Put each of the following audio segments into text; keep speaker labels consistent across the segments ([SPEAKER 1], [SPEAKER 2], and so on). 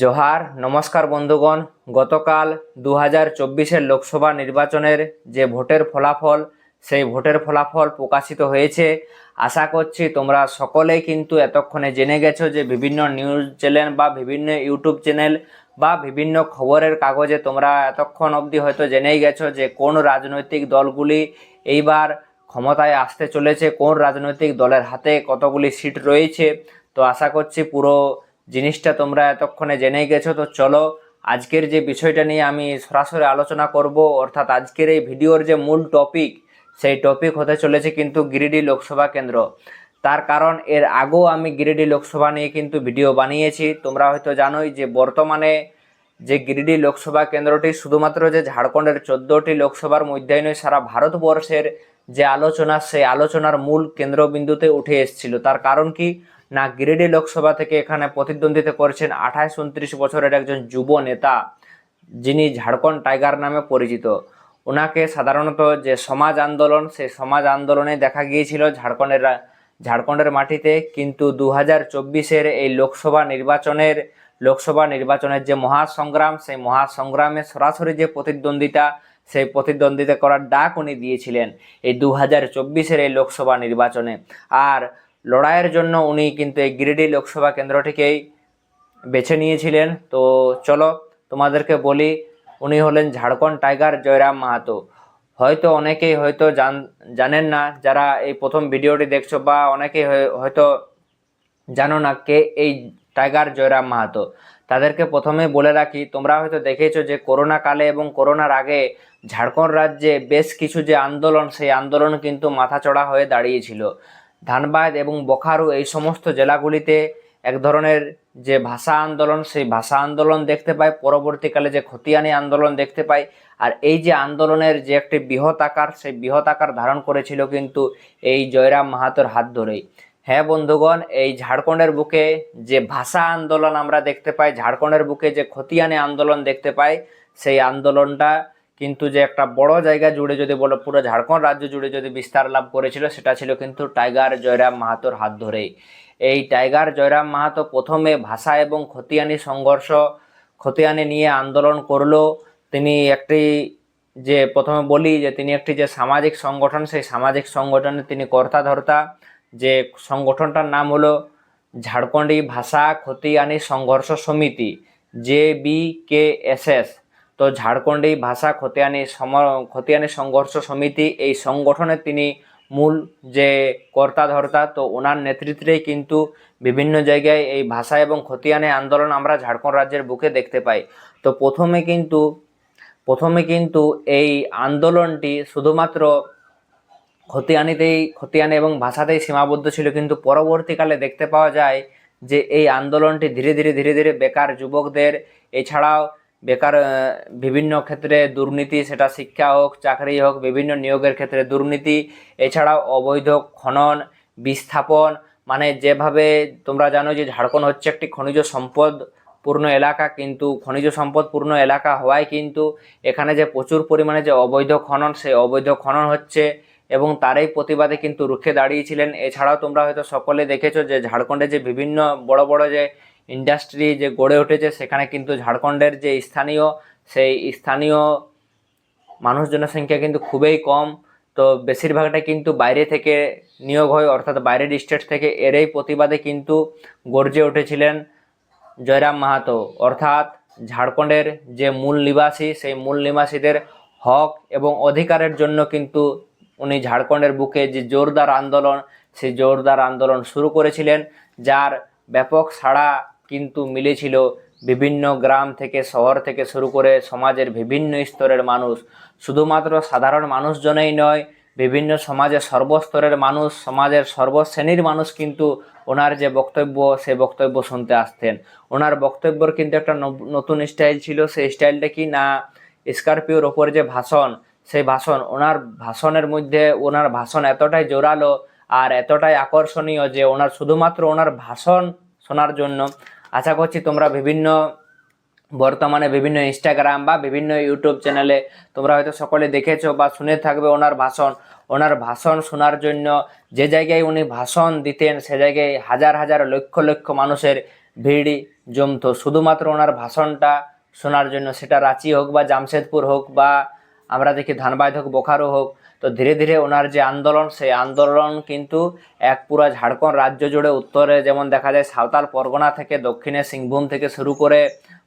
[SPEAKER 1] জোহার, নমস্কার বন্ধুগণ। গতকাল দু হাজার চব্বিশের লোকসভা নির্বাচনের যে ভোটের ফলাফল, সেই ভোটের ফলাফল প্রকাশিত হয়েছে। আশা করছি তোমরা সকলেই কিন্তু এতক্ষণে জেনে গেছো যে বিভিন্ন নিউজ চ্যানেল বা বিভিন্ন ইউটিউব চ্যানেল বা বিভিন্ন খবরের কাগজে তোমরা এতক্ষণ অবধি হয়তো জেনেই গেছো যে কোন রাজনৈতিক দলগুলি এইবার ক্ষমতায় আসতে চলেছে, কোন রাজনৈতিক দলের হাতে কতগুলি সিট রয়েছে। তো আশা করছি পুরো জিনিসটা তোমরা এতক্ষণে জেনেই গেছো, তো চলো আজকের যে বিষয়টা নিয়ে আমি সরাসরি আলোচনা করব, অর্থাৎ আজকের এই ভিডিওর যে মূল টপিক সেই টপিক হতে চলেছে কিন্তু গিরিডি লোকসভা কেন্দ্র। তার কারণ এর আগেও আমি গিরিডি লোকসভা নিয়ে কিন্তু ভিডিও বানিয়েছি। তোমরা হয়তো জানোই যে বর্তমানে যে গিরিডি লোকসভা কেন্দ্রটি শুধুমাত্র যে ঝাড়খণ্ডের চোদ্দোটি লোকসভার মধ্যেই নয়, সারা ভারতবর্ষের যে আলোচনা, সেই আলোচনার মূল কেন্দ্রবিন্দুতে উঠে এসেছিল। তার কারণ কি? না গিরিডি লোকসভা থেকে এখানে প্রতিদ্বন্দ্বিতা করছেন আঠাশ উনত্রিশ বছরের একজন যুব নেতা, যিনি ঝাড়খণ্ড টাইগার নামে পরিচিত। ওনাকে সাধারণত যে সমাজ আন্দোলন, সেই সমাজ আন্দোলনে দেখা গিয়েছিল ঝাড়খণ্ডের ঝাড়খণ্ডের মাটিতে। কিন্তু দু হাজার চব্বিশের এই লোকসভা নির্বাচনের লোকসভা নির্বাচনের যে মহাসংগ্রাম, সেই মহাসংগ্রামে সরাসরি যে প্রতিদ্বন্দ্বিতা, সেই প্রতিদ্বন্দ্বিতা করার ডাক উনি দিয়েছিলেন এই দু হাজার চব্বিশের এই লোকসভা নির্বাচনে। আর লড়াইয়ের জন্য উনি কিন্তু এই গিরিডি লোকসভা কেন্দ্রটিকেই বেছে নিয়েছিলেন। তো চলো তোমাদেরকে বলি, উনি হলেন ঝাড়খণ্ড টাইগার জয়রাম মাহাতো। হয়তো অনেকেই হয়তো জান, জানেন না, যারা এই প্রথম ভিডিওটি দেখছ বা অনেকেই হয়- হয়তো জানো না কে এই টাইগার জয়রাম মাহাতো। তাদেরকে প্রথমে বলে রাখি, তোমরা হয়তো দেখেছ যে করোনা কালে এবং করোনার আগে ঝাড়খণ্ড রাজ্যে বেশ কিছু যে আন্দোলন, সেই আন্দোলন কিন্তু মাথাচড়া হয়ে দাঁড়িয়েছিল। ধানবাদ এবং বোখারো এই সমস্ত জেলাগুলিতে এক ধরনের যে ভাষা আন্দোলন, সেই ভাষা আন্দোলন দেখতে পাই, পরবর্তীকালে যে খতিয়ানি আন্দোলন দেখতে পাই, আর এই যে আন্দোলনের যে একটি বৃহৎ আকার, সেই বৃহৎ আকার ধারণ করেছিল কিন্তু এই জয়রাম মাহাতোর হাত ধরেই। হ্যাঁ বন্ধুগণ, এই ঝাড়খণ্ডের বুকে যে ভাষা আন্দোলন আমরা দেখতে পাই, ঝাড়খণ্ডের বুকে যে খতিয়ানি আন্দোলন দেখতে পাই, সেই আন্দোলনটা কিন্তু যে একটা বড় জায়গা জুড়ে যদি বলো, পুরো ঝাড়খণ্ড রাজ্য জুড়ে যদি বিস্তার লাভ করেছিল, সেটা ছিল কিন্তু টাইগার জয়রাম মাহাতোর হাত ধরেই। এই টাইগার জয়রাম মাহাতো প্রথমে ভাষা এবং খতিয়ানি সংঘর্ষ, খতিয়ানি নিয়ে আন্দোলন করল। তিনি একটি যে প্রথমে বলি যে, তিনি একটি যে সামাজিক সংগঠন, সেই সামাজিক সংগঠনে তিনি কর্তা ধর্তা যে সংগঠনটার নাম হলো Jharkhandi Bhasha Khatiyani Sangharsh Samiti, J B K S S. তো ঝাড়খণ্ডী ভাষা খতিয়ানি সম, খতিয়ানি সংঘর্ষ সমিতি এই সংগঠনের তিনি মূল যে কর্তা ধর্তা তো ওনার নেতৃত্বেই কিন্তু বিভিন্ন জায়গায় এই ভাষা এবং খতিয়ানি আন্দোলন আমরা ঝাড়খণ্ড রাজ্যের বুকে দেখতে পাই। তো প্রথমে কিন্তু প্রথমে কিন্তু এই আন্দোলনটি শুধুমাত্র খতিয়ানিতেই, খতিয়ানি এবং ভাষাতেই সীমাবদ্ধ ছিল, কিন্তু পরবর্তীকালে দেখতে পাওয়া যায় যে এই আন্দোলনটি ধীরে ধীরে ধীরে ধীরে বেকার যুবকদের, এছাড়াও বেকার বিভিন্ন ক্ষেত্রে দুর্নীতি, সেটা শিক্ষা হোক, চাকরি হোক, বিভিন্ন নিয়োগের ক্ষেত্রে দুর্নীতি, এছাড়াও অবৈধ খনন, বিস্থাপন মানে যেভাবে তোমরা জানো যে ঝাড়খণ্ড হচ্ছে একটি খনিজ সম্পদ পূর্ণ এলাকা, কিন্তু খনিজ সম্পদপূর্ণ এলাকা হওয়ায় কিন্তু এখানে যে প্রচুর পরিমাণে যে অবৈধ খনন, সেই অবৈধ খনন হচ্ছে এবং তারই প্রতিবাদে কিন্তু রুখে দাঁড়িয়েছিলেন। এছাড়াও তোমরা হয়তো সকলে দেখেছ যে ঝাড়খণ্ডে যে বিভিন্ন বড় বড় যে ইন্ডাস্ট্রি যে গড়ে উঠেছে, সেখানে কিন্তু ঝাড়খণ্ডের যে স্থানীয়, সেই স্থানীয় মানুষ জনসংখ্যা কিন্তু খুবই কম। তো বেশিরভাগটা কিন্তু বাইরে থেকে নিয়োগ হয়, অর্থাৎ বাইরের স্টেট থেকে এরই প্রতিবাদে কিন্তু গর্জে উঠেছিলেন জয়রাম মাহাতো। অর্থাৎ ঝাড়খণ্ডের যে মূল নিবাসী, সেই মূল নিবাসীদের হক এবং অধিকারের জন্য কিন্তু উনি ঝাড়খণ্ডের বুকে যে জোরদার আন্দোলন, সেই জোরদার আন্দোলন শুরু করেছিলেন, যার ব্যাপক সাড়া কিন্তু মিলেছিল বিভিন্ন গ্রাম থেকে, শহর থেকে শুরু করে সমাজের বিভিন্ন স্তরের মানুষ। শুধুমাত্র সাধারণ মানুষজনেই নয়, বিভিন্ন সমাজের সর্বস্তরের মানুষ, সমাজের সর্বশ্রেণীর মানুষ কিন্তু ওনার যে বক্তব্য, সে বক্তব্য শুনতে আসতেন। ওনার বক্তব্যর কিন্তু একটা নতুন স্টাইল ছিল। সেই স্টাইলটা কি না, স্করপিওর ওপর যে ভাষণ, সেই ভাষণ, ওনার ভাষণের মধ্যে ওনার ভাষণ এতটাই জোরালো আর এতটাই আকর্ষণীয় যে ওনার শুধুমাত্র ওনার ভাষণ শোনার জন্য। আশা করছি তোমরা বিভিন্ন, বর্তমানে বিভিন্ন ইনস্টাগ্রাম বা বিভিন্ন ইউটিউব চ্যানেলে তোমরা হয়তো সকলে দেখেছ বা শুনে থাকবে ওনার ভাষণ। ওনার ভাষণ শোনার জন্য যে জায়গায় উনি ভাষণ দিতেন, সে জায়গায় হাজার হাজার, লক্ষ লক্ষ মানুষের ভিড় জমতো। শুধুমাত্র ওনার ভাষণটা শোনার জন্য, সেটা রাঁচি হোক বা জামশেদপুর হোক বা আমরা দেখি ধানবাদ হোক বোকারো হোক তো ধীরে ধীরে ওনার যে আন্দোলন, সেই আন্দোলন কিন্তু এক পুরা ঝাড়খণ্ড রাজ্য জুড়ে উত্তরে যেমন দেখা যায় সাঁওতাল পরগনা থেকে দক্ষিণে সিংভূম থেকে শুরু করে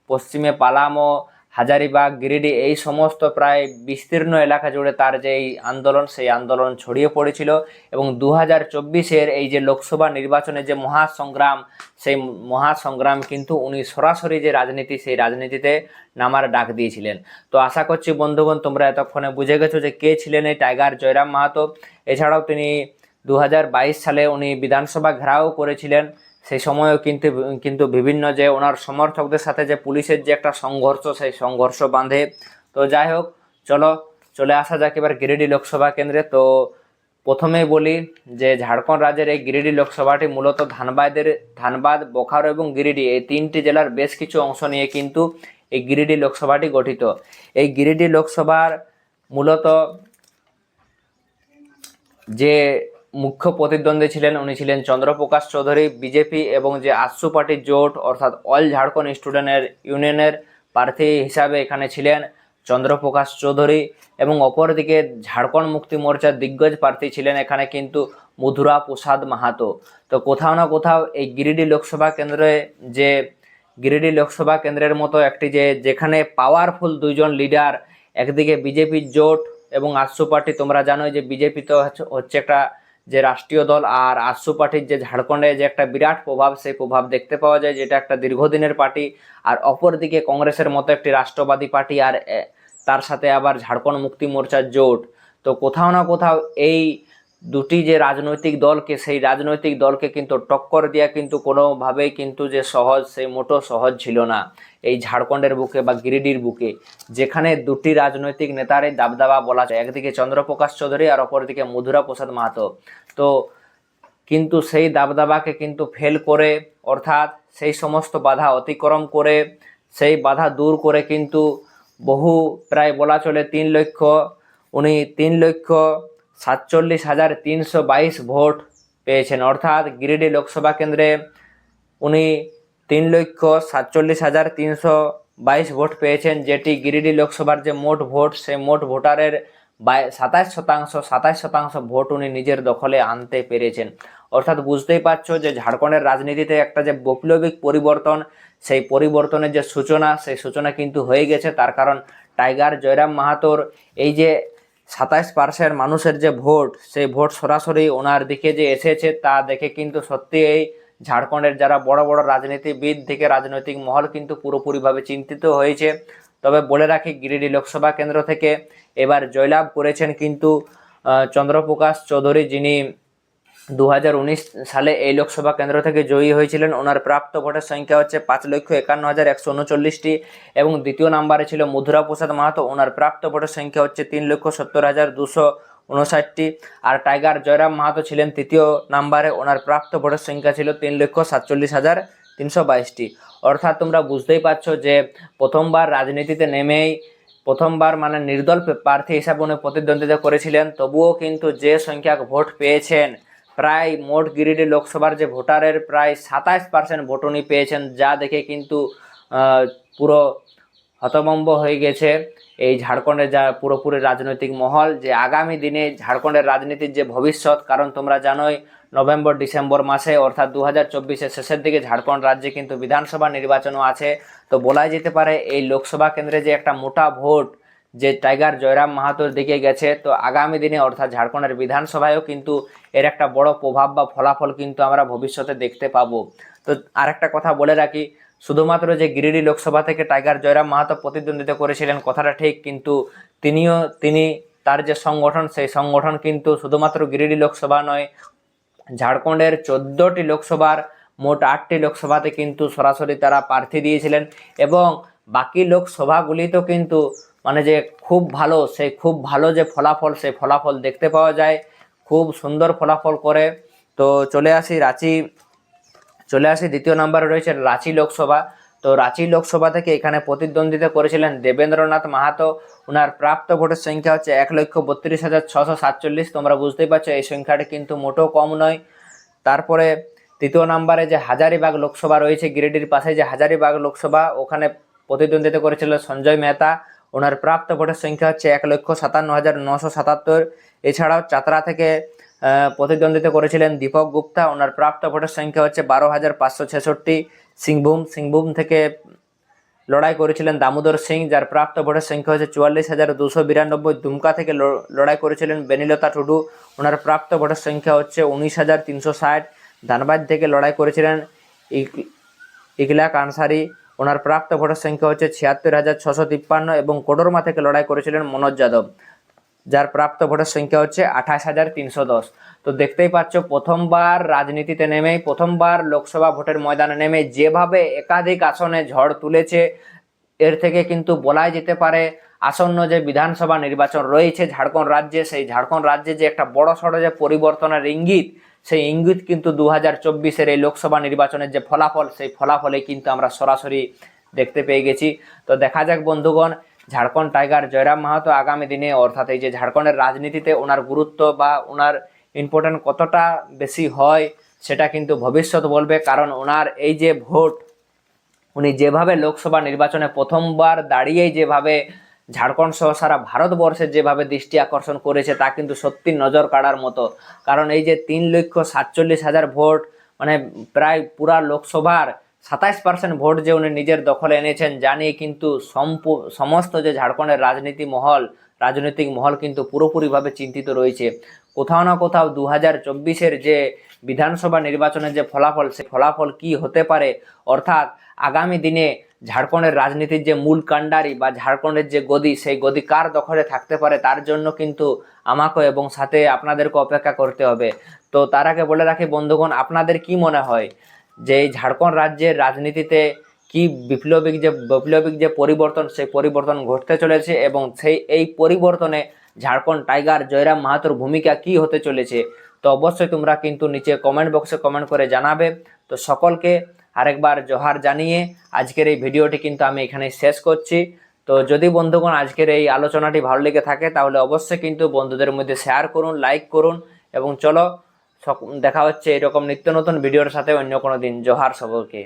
[SPEAKER 1] পশ্চিমে পালামো হাজারিবাগ, গিরিডি এই সমস্ত প্রায় বিস্তীর্ণ এলাকা জুড়ে তার যে এই আন্দোলন, সেই আন্দোলন ছড়িয়ে পড়েছিল এবং দু হাজার চব্বিশের এই যে লোকসভা নির্বাচনে যে মহাসংগ্রাম, সেই মহাসংগ্রাম কিন্তু উনি সরাসরি যে রাজনীতি, সেই রাজনীতিতে নামার ডাক দিয়েছিলেন। তো আশা করছি বন্ধুগণ, তোমরা এতক্ষণে বুঝে গেছো যে কে ছিলেন এই টাইগার জয়রাম মাহাতো। এছাড়াও তিনি দু হাজার বাইশ সালে উনি বিধানসভা ঘেরাও করেছিলেন। সেই সময়ও কিন্তু কিন্তু বিভিন্ন যে ওনার সমর্থকদের সাথে যে পুলিশের যে একটা সংঘর্ষ, সেই সংঘর্ষ বাঁধে। তো যাই হোক, চলো, চলে আসা যাক এবার গিরিডি লোকসভা কেন্দ্রে। তো প্রথমেই বলি যে ঝাড়খণ্ড রাজ্যের এই গিরিডি লোকসভাটি মূলত ধানবাদের, ধানবাদ বোকারো এবং গিরিডি এই তিনটি জেলার বেশ কিছু অংশ নিয়ে কিন্তু এই গিরিডি লোকসভাটি গঠিত। এই গিরিডি লোকসভার মূলত যে মুখ্য প্রতিদ্বন্দ্বী ছিলেন, উনি ছিলেন চন্দ্রপ্রকাশ চৌধুরী, বিজেপি এবং যে আশু পার্টির জোট, অর্থাৎ অল ঝাড়খণ্ড স্টুডেন্টের ইউনিয়নের প্রার্থী হিসাবে এখানে ছিলেন চন্দ্রপ্রকাশ চৌধুরী এবং অপরদিকে ঝাড়খণ্ড মুক্তি মোর্চার দিগ্গজ প্রার্থী ছিলেন এখানে কিন্তু মধুরা প্রসাদ মাহাতো। তো কোথাও না কোথাও এই গিরিডি লোকসভা কেন্দ্রে যে গিরিডি লোকসভা কেন্দ্রের মতো একটি যে যেখানে পাওয়ারফুল দুইজন লিডার একদিকে বিজেপির জোট এবং আশু পার্টি, তোমরা জানো যে বিজেপি তো হচ্ছে- হচ্ছে একটা যে রাষ্ট্রীয় দল আর আশু পার্টির যে ঝাড়খণ্ডে যে একটা বিরাট প্রভাব, সেই প্রভাব দেখতে পাওয়া যায়, যেটা একটা দীর্ঘদিনের পার্টি। আর অপরদিকে কংগ্রেসের মতো একটি রাষ্ট্রবাদী পার্টি আর তার সাথে আবার ঝাড়খণ্ড মুক্তি মোর্চার জোট। তো কোথাও না কোথাও এই দুটি যে রাজনৈতিক দলকে, সেই রাজনৈতিক দলকে কিন্তু টক্কর দেওয়া কিন্তু কোনোভাবেই কিন্তু যে সহজ, সেই মোটো সহজ ছিল না। এই ঝাড়খণ্ডের বুকে বা গিরিডির বুকে, যেখানে দুটি রাজনৈতিক নেতারই দাবদাবা বলা যায়, একদিকে চন্দ্রপ্রকাশ চৌধুরী আর অপরদিকে মধুরা প্রসাদ মাহাতো। তো কিন্তু সেই দাবদাবাকে কিন্তু ফেল করে, অর্থাৎ সেই সমস্ত বাধা অতিক্রম করে, সেই বাধা দূর করে কিন্তু বহু, প্রায় বলা চলে তিন লক্ষ, উনি তিন লক্ষ সাতচল্লিশ হাজার তিনশো বাইশ ভোট পেয়েছেন। অর্থাৎ গিরিডি লোকসভা কেন্দ্রে উনি তিন লক্ষ সাতচল্লিশ হাজার তিনশো বাইশ ভোট পেয়েছেন, যেটি গিরিডি লোকসভার যে মোট ভোট, সেই মোট ভোটারের সাতাশ শতাংশ সাতাশ শতাংশ ভোট উনি নিজের দখলে আনতে পেরেছেন। অর্থাৎ বুঝতেই পারছ যে ঝাড়খণ্ডের রাজনীতিতে একটা যে বৈপ্লবিক পরিবর্তন, সেই পরিবর্তনের যে সূচনা, সেই সূচনা কিন্তু হয়ে গেছে। তার কারণ টাইগার জয়রাম মাহাতোর এই যে সাতাশ পার্সেন্ট মানুষের যে ভোট, সেই ভোট সরাসরি ওনার দিকে যে এসেছে তা দেখে কিন্তু সত্যি এই ঝাড়খণ্ডের যারা বড় বড় রাজনীতিবিদ থেকে রাজনৈতিক মহল কিন্তু পুরোপুরিভাবে চিন্তিত হয়েছে। তবে বলে রাখি, গিরিডি লোকসভা কেন্দ্র থেকে এবার জয়লাভ করেছেন কিন্তু চন্দ্রপ্রকাশ চৌধুরী যিনি দু হাজার উনিশ সালে এই লোকসভা কেন্দ্র থেকে জয়ী হয়েছিলেন। ওনার প্রাপ্ত ভোটের সংখ্যা হচ্ছে পাঁচ লক্ষ একান্ন হাজার একশো উনচল্লিশটি এবং দ্বিতীয় নাম্বারে ছিল মধুরা প্রসাদ মাহাতো। ওনার প্রাপ্ত ভোটের সংখ্যা হচ্ছে তিন লক্ষ সত্তর হাজার দুশো উনষাটটি। আর টাইগার জয়রাম মাহাতো ছিলেন তৃতীয় নাম্বারে। ওনার প্রাপ্ত ভোটের সংখ্যা ছিল তিন লক্ষ সাতচল্লিশ হাজার তিনশো বাইশটি। অর্থাৎ তোমরা বুঝতেই পারছ যে প্রথমবার রাজনীতিতে নেমেই, প্রথমবার মানে নির্দল প্রার্থী হিসাবে উনি প্রতিদ্বন্দ্বিতা করেছিলেন। তবুও কিন্তু যে সংখ্যক ভোট পেয়েছেন প্রায় মোট গিরিডি লোকসভার যে ভোটারের প্রায় সাতাশ পার্সেন্ট ভোট উনি পেয়েছেন, যা দেখে কিন্তু পুরো হতভম্ব হয়ে গেছে এই ঝাড়খণ্ডের যা পুরোপুরি রাজনৈতিক মহল, যে আগামী দিনে ঝাড়খণ্ডের রাজনীতির যে ভবিষ্যৎ, কারণ তোমরা জানোই নভেম্বর, ডিসেম্বর মাসে, অর্থাৎ দু হাজার শেষের দিকে ঝাড়খণ্ড রাজ্যে কিন্তু বিধানসভা নির্বাচনও আছে। তো বলাই যেতে পারে এই লোকসভা কেন্দ্রে যে একটা মোটা ভোট যে টাইগার জয়রাম মাহাতোর দিকে গেছে, তো আগামী দিনে অর্থাৎ ঝাড়খণ্ডের বিধানসভায়ও কিন্তু এর একটা বড় প্রভাব বা ফলাফল কিন্তু আমরা ভবিষ্যতে দেখতে পাবো। তো আরেকটা কথা বলে রাখি, শুধুমাত্র যে গিরিডি লোকসভা থেকে টাইগার জয়রাম মাহাতো প্রতিদ্বন্দ্বিতা করেছিলেন কথাটা ঠিক, কিন্তু তিনিও, তিনি তার যে সংগঠন, সেই সংগঠন কিন্তু শুধুমাত্র গিরিডি লোকসভা নয়, ঝাড়খণ্ডের চোদ্দোটি লোকসভার মোট আটটি লোকসভাতে কিন্তু সরাসরি তারা প্রার্থী দিয়েছিলেন এবং বাকি লোকসভাগুলিতেও কিন্তু মানে যে খুব ভালো সেই খুব ভালো যে ফলাফল সেই ফলাফল দেখতে পাওয়া যায়। খুব সুন্দর ফলাফল করে। তো চলে আসি রাঁচি, চলে আসি দ্বিতীয় নম্বরে রয়েছে রাঁচি লোকসভা। তো রাঁচি লোকসভা থেকে এখানে প্রতিদ্বন্দ্বিতা করেছিলেন দেবেন্দ্রনাথ মাহাতো। ওনার প্রাপ্ত ভোটের সংখ্যা হচ্ছে এক লক্ষ বত্রিশ হাজার ছশো সাতচল্লিশ। তোমরা বুঝতেই পারছ, এই সংখ্যাটি কিন্তু মোটেও কম নয়। তারপরে তৃতীয় নম্বরে যে হাজারিবাগ লোকসভা রয়েছে, গিরিডির পাশে যে হাজারিবাগ লোকসভা, ওখানে প্রতিদ্বন্দ্বিতা করেছিল সঞ্জয় মেহতা। ওনার প্রাপ্ত ভোটের সংখ্যা হচ্ছে এক লক্ষ সাতান্ন হাজার নশো সাতাত্তর। এছাড়াও চাতরা থেকে প্রতিদ্বন্দ্বিতা করেছিলেন দীপক গুপ্তা। ওনার প্রাপ্ত ভোটের সংখ্যা হচ্ছে বারো হাজার পাঁচশো ছেষট্টি। সিংভূম সিংভূম থেকে লড়াই করেছিলেন দামোদর সিং, যার প্রাপ্ত ভোটের সংখ্যা হচ্ছে চুয়াল্লিশ হাজার দুশো বিরানব্বই। দুমকা থেকে লড়াই করেছিলেন বেনিলতা টুডু। ওনার প্রাপ্ত ভোটের সংখ্যা হচ্ছে উনিশ হাজার তিনশো ষাট। ধানবাদ থেকে লড়াই করেছিলেন ইক- ইকলাক আনসারি। ওনার প্রাপ্ত ভোটের সংখ্যা হচ্ছে ছিয়াত্তর হাজার ছশো তিপ্পান্ন এবং কোডরমা থেকে লড়াই করেছিলেন মনোজ যাদব। যার প্রাপ্ত ভোটের সংখ্যা হচ্ছে আঠাশ হাজার তিনশো দশ। তো দেখতেই পাচ্ছ, প্রথমবার রাজনীতিতে নেমে, প্রথমবার লোকসভা ভোটের ময়দানে নেমে যেভাবে একাধিক আসনে ঝড় তুলেছে, এর থেকে কিন্তু বলাই যেতে পারে, আসন্ন যে বিধানসভা নির্বাচন রয়েছে ঝাড়খণ্ড রাজ্যে, সেই ঝাড়খণ্ড রাজ্যে যে একটা বড় সড়ো যে পরিবর্তনের ইঙ্গিত সেই ইঙ্গিত কিন্তু দু হাজার চব্বিশের এই লোকসভা নির্বাচনের যে ফলাফল, সেই ফলাফলে কিন্তু আমরা সরাসরি দেখতে পেয়ে গেছি। তো দেখা যাক বন্ধুগণ, ঝাড়খণ্ড টাইগার জয়রাম মাহাতো আগামী দিনে, অর্থাৎ এই যে ঝাড়খণ্ডের রাজনীতিতে ওনার গুরুত্ব বা ওনার ইম্পর্টেন্ট কতটা বেশি হয়, সেটা কিন্তু ভবিষ্যৎ বলবে। কারণ ওনার এই যে ভোট, উনি যেভাবে লোকসভা নির্বাচনে প্রথমবার দাঁড়িয়েই যেভাবে ঝাড়খণ্ড সহ সারা ভারতবর্ষের যেভাবে দৃষ্টি আকর্ষণ করেছে, তা কিন্তু সত্যি নজর কাড়ার মতো। কারণ এই যে তিন লক্ষ সাতচল্লিশ হাজার ভোট মানে প্রায় পুরা লোকসভার সাতাইশ পার্সেন্ট ভোট যে উনি নিজের দখলে এনেছেন জানিয়ে কিন্তু সম্পূ- সমস্ত যে ঝাড়খণ্ডের রাজনীতি মহল, রাজনৈতিক মহল কিন্তু পুরোপুরিভাবে চিন্তিত রয়েছে। কোথাও না কোথাও দু হাজার চব্বিশের যে বিধানসভা নির্বাচনের যে ফলাফল, সে ফলাফল কি হতে পারে? অর্থাৎ আগামী দিনে ঝাড়খণ্ডের রাজনীতির যে মূল কাণ্ডারি বা ঝাড়খণ্ডের যে গদি, সেই গদি কার দখলে থাকতে পারে তার জন্য কিন্তু আমাকে এবং সাথে আপনাদেরকে অপেক্ষা করতে হবে। তো তার আগে বলে রাখি বন্ধুগণ, আপনাদের কি মনে হয় যে এই ঝাড়খণ্ড রাজ্যের রাজনীতিতে কি বিপ্লবিক যে বৈপ্লবিক যে পরিবর্তন, সেই পরিবর্তন ঘটতে চলেছে এবং সেই, এই পরিবর্তনে ঝাড়খণ্ড টাইগার জয়রাম মাহাতোর ভূমিকা কি হতে চলেছে? তো অবশ্যই তোমরা কিন্তু নিচে কমেন্ট বক্সে কমেন্ট করে জানাবে। তো সকলকে আরেকবার জোহার জানিয়ে আজকের এই ভিডিওটি কিন্তু আমি এখানে শেষ করছি। তো যদি বন্ধুগণ আজকের এই আলোচনাটি ভালো লেগে থাকে, তাহলে অবশ্যই কিন্তু বন্ধুদের মধ্যে শেয়ার করুন লাইক করুন এবং চলো দেখা হচ্ছে এরকম নিত্য নতুন ভিডিওর সাথে অন্য কোনো দিন। জোহার সকলকে।